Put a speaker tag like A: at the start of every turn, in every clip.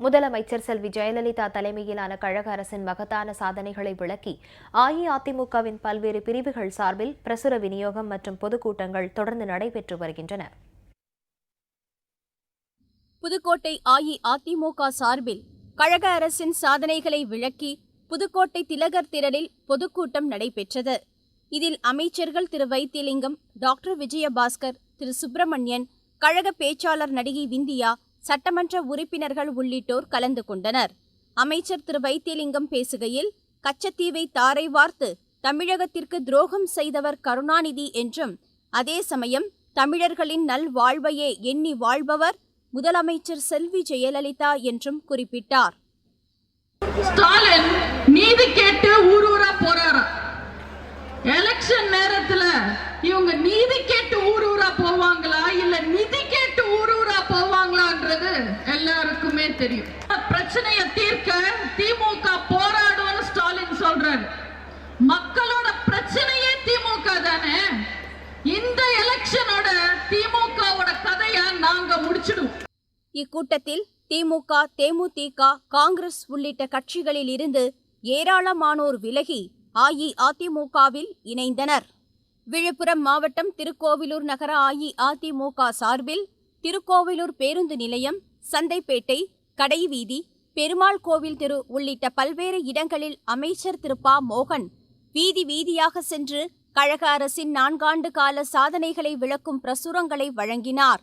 A: முதலமைச்சர் செல்வி ஜெயலலிதா தலைமையிலான கழக அரசின் மகத்தான சாதனைகளை விளக்கி அஇஅதிமுகவின் பல்வேறு பிரிவுகள் சார்பில் பிரசுர விநியோகம் மற்றும் பொதுக்கூட்டங்கள் தொடர்ந்து நடைபெற்று வருகின்றன.
B: புதுக்கோட்டை அஇஅதிமுக சார்பில் கழக அரசின் சாதனைகளை விளக்கி புதுக்கோட்டை திலகர் திரளில் பொதுக்கூட்டம் நடைபெற்றது. இதில் அமைச்சர்கள் திரு வைத்தியலிங்கம் டாக்டர் விஜயபாஸ்கர் திரு சுப்பிரமணியன் கழக பேச்சாளர் நடிகை விந்தியா சட்டமன்ற உறுப்பினர்கள் உள்ளிட்டோர் கலந்து கொண்டனர். அமைச்சர் திரு. வைத்தியலிங்கம் பேசுகையில் கச்சத்தீவை தாரை வார்த்து தமிழகத்திற்கு துரோகம் செய்தவர் கருணாநிதி என்றும் அதே சமயம் தமிழர்களின் நல்வாழ்வையே எண்ணி வாழ்பவர் முதலமைச்சர் செல்வி ஜெயலலிதா என்றும் குறிப்பிட்டார்.
C: ஸ்டாலின் நீதி கேட்டு ஊர் ஊரா போறாராம் எலெக்ஷன் நேரத்துல இவங்க நீதி கேட்டு ஊர் ஊரா போவாங்களா? இல்ல நிதி கேட்டு ஊர் ஊரா போவாங்களான்றது எல்லாருக்குமே தெரியும். பிரச்சனையை தீர்க்க திமுக போராடும்னு ஸ்டாலின் சொல்றாரு. மக்களோட பிரச்சனையே திமுக தானே? இந்த எலெக்ஷனோட திமுகவோட கதையை நாங்க முடிச்சிடுவோம்.
B: இக்கூட்டத்தில் திமுக தேமுதிக காங்கிரஸ் உள்ளிட்ட கட்சிகளில் இருந்து ஏராளமானோர் விலகி அஇஅதிமுகவில் இணைந்தனர். விழுப்புரம் மாவட்டம் திருக்கோவிலூர் நகர அஇஅதிமுக சார்பில் திருக்கோவிலூர் பேருந்து நிலையம் சந்தைப்பேட்டை கடைவீதி பெருமாள் கோவில் தெரு உள்ளிட்ட பல்வேறு இடங்களில் அமைச்சர் திரு. ப. மோகன் வீதி வீதியாக சென்று கழக அரசின் நான்காண்டு கால சாதனைகளை விளக்கும் பிரசுரங்களை வழங்கினார்.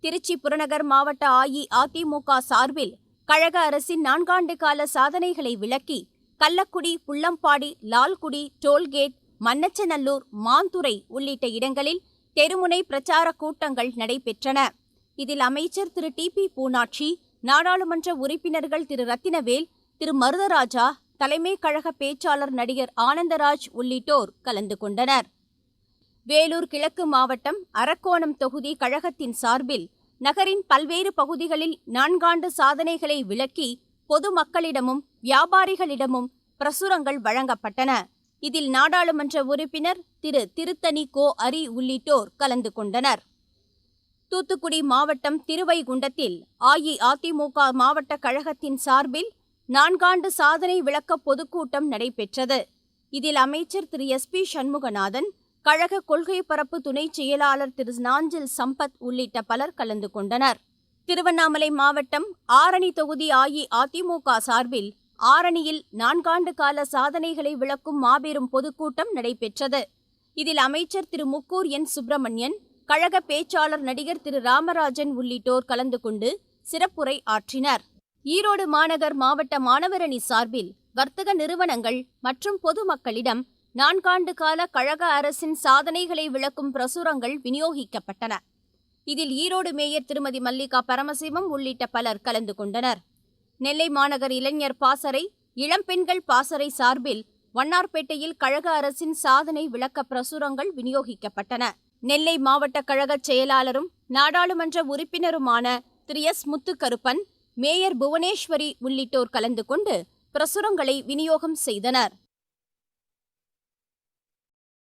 B: திருச்சி புறநகர் மாவட்ட அஇஅதிமுக சார்பில் கழக அரசின் நான்காண்டு கால சாதனைகளை விளக்கி கள்ளக்குடி புள்ளம்பாடி லால்குடி டோல்கேட் மன்னச்சநல்லூர் மாந்துரை உள்ளிட்ட இடங்களில் தெருமுனை பிரச்சார கூட்டங்கள் நடைபெற்றன. இதில் அமைச்சர் திரு டி பி பூனாட்சி நாடாளுமன்ற உறுப்பினர்கள் திரு ரத்தினவேல் திரு மருதராஜா தலைமை கழக பேச்சாளர் நடிகர் ஆனந்தராஜ் உள்ளிட்டோர் கலந்து கொண்டனர். வேலூர் கிழக்கு மாவட்டம் அரக்கோணம் தொகுதி கழகத்தின் சார்பில் நகரின் பல்வேறு பகுதிகளில் நான்காண்டு சாதனைகளை விளக்கி பொதுமக்களிடமும் வியாபாரிகளிடமும் பிரசுரங்கள் வழங்கப்பட்டன. இதில் நாடாளுமன்ற உறுப்பினர் திரு திருத்தணி கோ அரி உள்ளிட்டோர் கலந்து கொண்டனர். தூத்துக்குடி மாவட்டம் திருவைகுண்டத்தில் அஇஅதிமுக மாவட்ட கழகத்தின் சார்பில் நான்காண்டு சாதனை விளக்க பொதுக்கூட்டம் நடைபெற்றது. இதில் அமைச்சர் திரு. எஸ். பி. சண்முகநாதன் கழக கொள்கை பரப்பு துணை செயலாளர் திரு. நாஞ்சில் சம்பத் உள்ளிட்ட பலர் கலந்து கொண்டனர். திருவண்ணாமலை மாவட்டம் ஆரணி தொகுதி அஇஅதிமுக சார்பில் ஆரணியில் நான்காண்டு கால சாதனைகளை விளக்கும் மாபெரும் பொதுக்கூட்டம் நடைபெற்றது. இதில் அமைச்சர் திரு. முக்கூர் என். சுப்பிரமணியன் கழக பேச்சாளர் நடிகர் திரு ராமராஜன் உள்ளிட்டோர் கலந்து கொண்டு சிறப்புரை ஆற்றினர். ஈரோடு மாநகர் மாவட்ட மாணவரணி சார்பில் வர்த்தக நிறுவனங்கள் மற்றும் பொதுமக்களிடம் நான்காண்டு கால கழக அரசின் சாதனைகளை விளக்கும் பிரசுரங்கள் விநியோகிக்கப்பட்டன. இதில் ஈரோடு மேயர் திருமதி மல்லிகா பரமசிவம் உள்ளிட்ட பலர் கலந்து கொண்டனர். நெல்லை மாநகர் இளைஞர் பாசறை இளம்பெண்கள் பாசறை சார்பில் வண்ணார்பேட்டையில் கழக அரசின் சாதனை விளக்க பிரசுரங்கள் விநியோகிக்கப்பட்டன. நெல்லை மாவட்ட கழகச் செயலாளரும் நாடாளுமன்ற உறுப்பினருமான திரு. எஸ். முத்துக்கருப்பன் மேயர் புவனேஸ்வரி உள்ளிட்டோர் கலந்து கொண்டு பிரசுரங்களை விநியோகம் செய்தனர்.